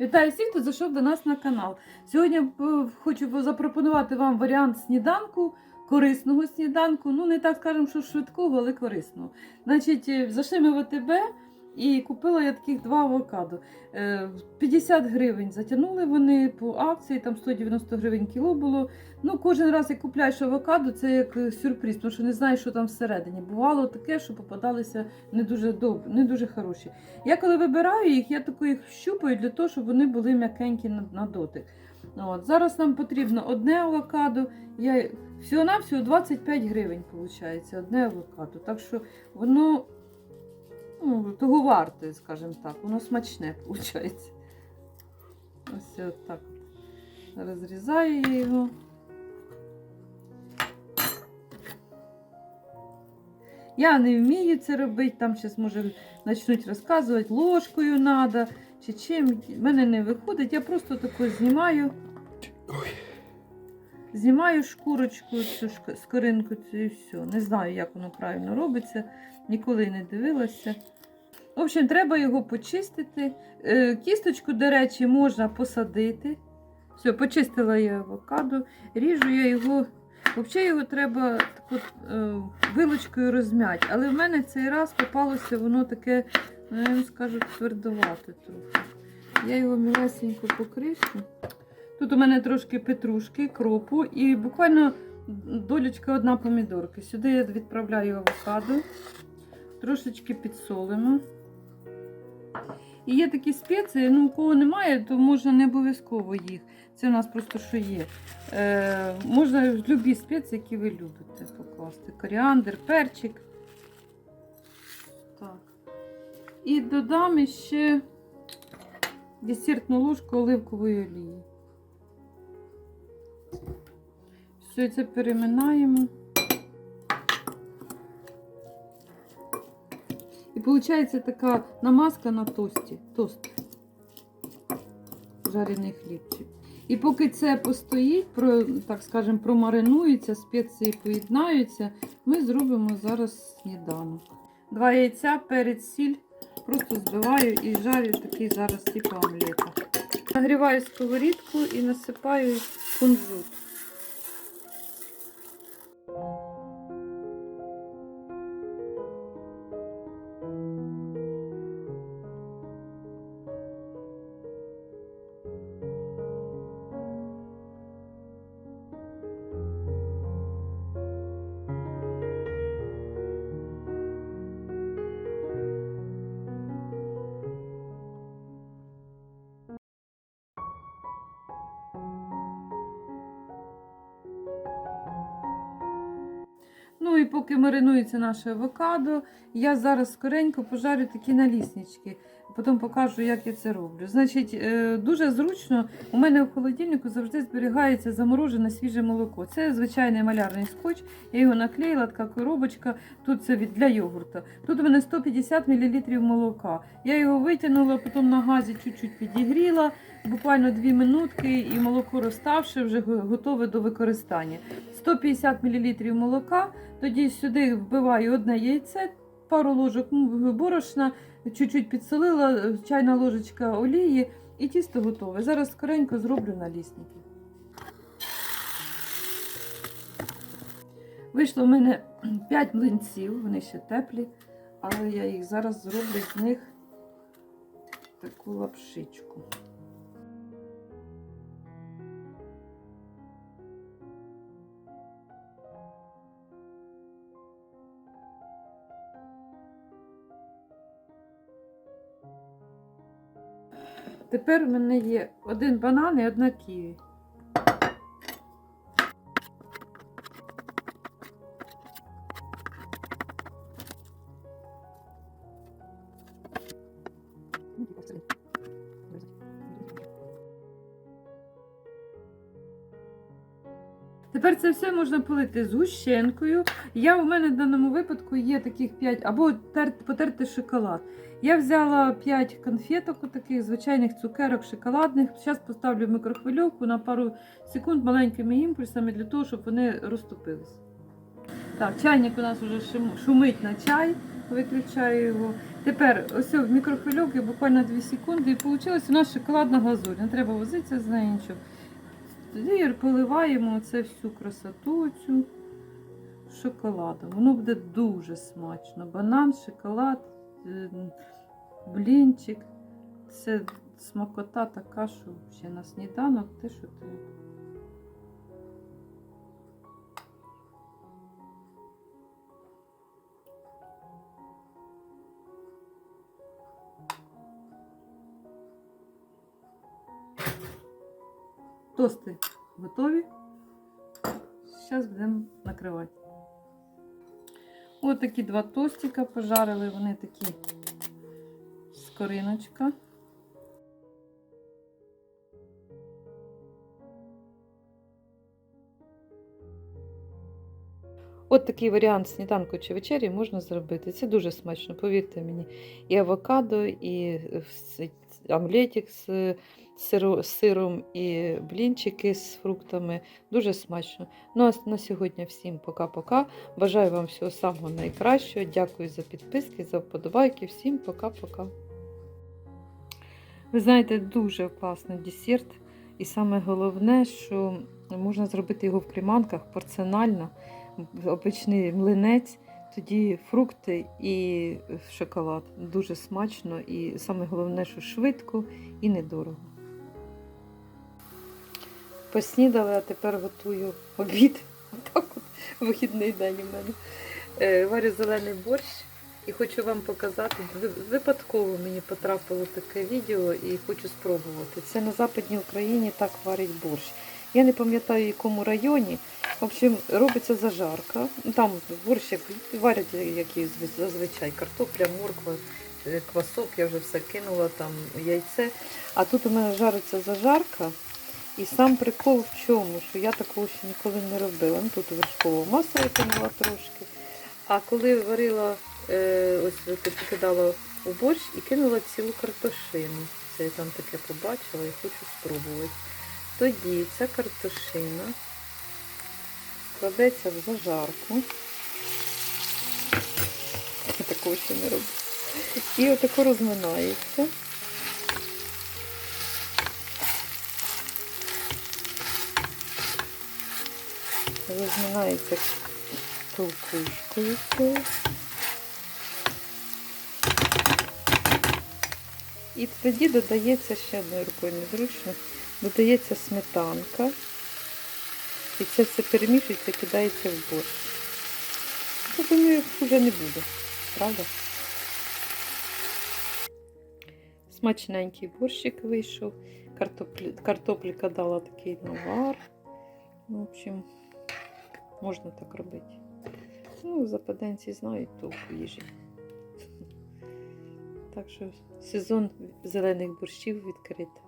Вітаю всіх, хто зайшов до нас на канал. Сьогодні е, хочу запропонувати вам варіант сніданку, корисного сніданку. Ну, не так скажемо, що швидкого, але корисного. Значить, зайшли ми в АТБ і купила я таких два авокадо. Е, 50 гривень затягнули вони по акції, там 190 гривень кіло було. Ну, кожен раз, як купляєш авокадо, це як е, сюрприз, тому що не знаєш, що там всередині. Бувало таке, що попадалися не дуже добре, не дуже хороші. Я коли вибираю їх, я тако їх щупаю для того, щоб вони були м'якенькі на, на дотик. От. Зараз нам потрібно одне авокадо. Я... Всього-навсього 25 гривень виходить, одне авокадо. Так що воно ну, того варте, скажімо так, воно смачне виходить. Ось так. Розрізаю я його. Я не вмію це робити, там зараз може почнуть розказувати, ложкою треба чи чим. В мене не виходить. Я просто тако знімаю. Знімаю шкурочку, цю скоринку цю і все. Не знаю, як воно правильно робиться, ніколи не дивилася. В общем, треба його почистити. Е, Кісточку, до речі, можна посадити. Все, почистила я авокадо, ріжу я його. Взагалі його треба так от, е, вилочкою розм'яти. Але в мене цей раз попалося воно таке, ну, я вам скажу, твердовате трохи. Я його мілесенько покришу. Тут у мене трошки петрушки, кропу і буквально долічка одна помідорки. Сюди я відправляю авокадо, трошечки підсолимо. І є такі спеції, ну у кого немає, то можна не обов'язково їх. Це у нас просто що є. Е, можна любі спеції, які ви любите, покласти. Коріандр, перчик. Так. І додам ще десертну ложку оливкової олії. Все це переминаємо. І виходить така намазка на тості. Тост. Жарений хлібчик. І поки це постоїть, про, так скажемо, промаринується, спеції поєднаються, ми зробимо зараз сніданок. Два яйця, перець, сіль. Просто збиваю і жарю такий зараз типу омлета. Нагріваю сковорідку і насипаю кунжут. І поки маринується наше авокадо, я зараз скоренько пожарю такі наліснички. Потім покажу, як я це роблю. Значить, е, дуже зручно. У мене в холодильнику завжди зберігається заморожене свіже молоко. Це звичайний малярний скотч. Я його наклеїла, така коробочка. Тут це для йогурта. Тут у мене 150 мл молока. Я його витягнула, потім на газі чуть-чуть підігріла. Буквально 2 минутки, і молоко розставши, вже готове до використання. 150 мл молока. Тоді сюди вбиваю одне яйце, пару ложок борошна, чуть-чуть підсолила, чайна ложечка олії і тісто готове. Зараз скоренько зроблю налісники. Вийшло в мене 5 млинців, вони ще теплі, але я їх зараз зроблю з них таку лапшичку. Тепер у мене є один банан і одна ківі. Тепер це все можна полити згущенкою. Я у мене в даному випадку є таких 5, або тер, потерти шоколад. Я взяла 5 конфеток, таких звичайних цукерок шоколадних. Зараз поставлю мікрохвильовку на пару секунд маленькими імпульсами для того, щоб вони розтопились. Так, чайник у нас вже шумить на чай, виключаю його. Тепер ось в мікрохвильовки буквально 2 секунди і вийшла у нас шоколадна глазурь. Не треба возитися з нею нічого. Тоді поливаємо це всю красоту цю шоколадом. Воно буде дуже смачно. Банан, шоколад, е, блінчик. Це смакота така, що ще на сніданок, те, що треба. Тости готові. Зараз будемо накривати. Ось такі два тостика пожарили, вони такі скориночка. От такий варіант сніданку чи вечері можна зробити. Це дуже смачно, повірте мені. І авокадо, і е, омлетик з сиром, і блінчики з фруктами. Дуже смачно. Ну а на сьогодні всім пока-пока. Бажаю вам всього самого найкращого. Дякую за підписки, за вподобайки. Всім пока-пока. Ви знаєте, дуже класний десерт. І саме головне, що можна зробити його в креманках порціонально, обичний млинець, тоді фрукти і шоколад. Дуже смачно і саме головне, що швидко і недорого. Поснідали, а тепер готую обід. Отак от вихідний день у мене. Е, Варю зелений борщ і хочу вам показати. Випадково мені потрапило таке відео і хочу спробувати. Це на Западній Україні так варять борщ. Я не пам'ятаю, в якому районі. В общем, робиться зажарка. Ну, Там борщ варять, як і зв- зазвичай, картопля, морква, е, квасок, я вже все кинула, там яйце. А тут у мене жариться зажарка. І сам прикол в чому, що я такого ще ніколи не робила. Ну, тут вершкового масла я кинула трошки. А коли варила, е, ось покидала у борщ і кинула цілу картошину. Це я там таке побачила і хочу спробувати. Тоді ця картошина кладеться в зажарку. Такого ще не роблю. І отако розминається. Розминається толкушкою. І тоді додається ще одною рукою незручно, додається сметанка. І це все перемішується, кидається в борщ. Я думаю, вже не буде, правда? Смачненький борщик вийшов. Картоплі, картопліка дала такий навар. Ну, В общем, можна так робити. Ну, западенці знають толк в їжі. Так що сезон зелених борщів відкрито.